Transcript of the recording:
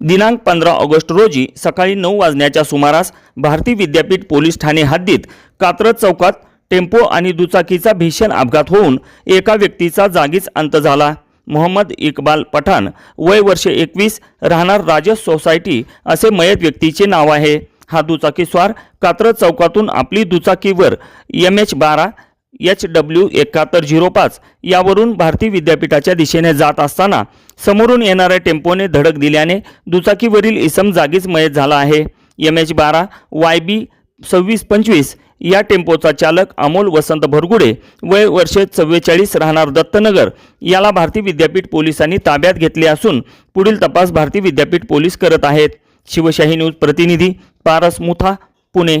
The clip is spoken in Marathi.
दिनांक पंधरा ऑगस्ट रोजी सकाळी नऊ वाजण्याच्या सुमारास भारती विद्यापीठ पोलीस ठाणे हद्दीत कात्रज चौकात टेम्पो आणि दुचाकीचा भीषण अपघात होऊन एका व्यक्तीचा जागीच अंत झाला. मोहम्मद इक्बाल पठाण वय वर्षे एकवीस राहणार राजस सोसायटी असे मयत व्यक्तीचे नाव आहे. हा दुचाकीस्वार कात्रज चौकातून आपली दुचाकीवर एम एच बारा एच डब्ल्यू एकाहत्तर झिरो पाच यावरून भारती विद्यापीठाच्या दिशेने जात असताना समोरून येणाऱ्या टेम्पोने धडक दिल्याने दुचाकीवरील इसम जागीच मयत झाला आहे. एम एच बारा वाय बी सव्वीस पंचवीस या टेम्पोचा चालक अमोल वसंत भरगुडे वय वर्षे चव्वेचाळीस राहणार दत्तनगर याला भारती विद्यापीठ पोलिसांनी ताब्यात घेतले असून पुढील तपास भारती विद्यापीठ पोलीस करत आहेत. शिवशाही न्यूज प्रतिनिधी पारस मुथा पुणे.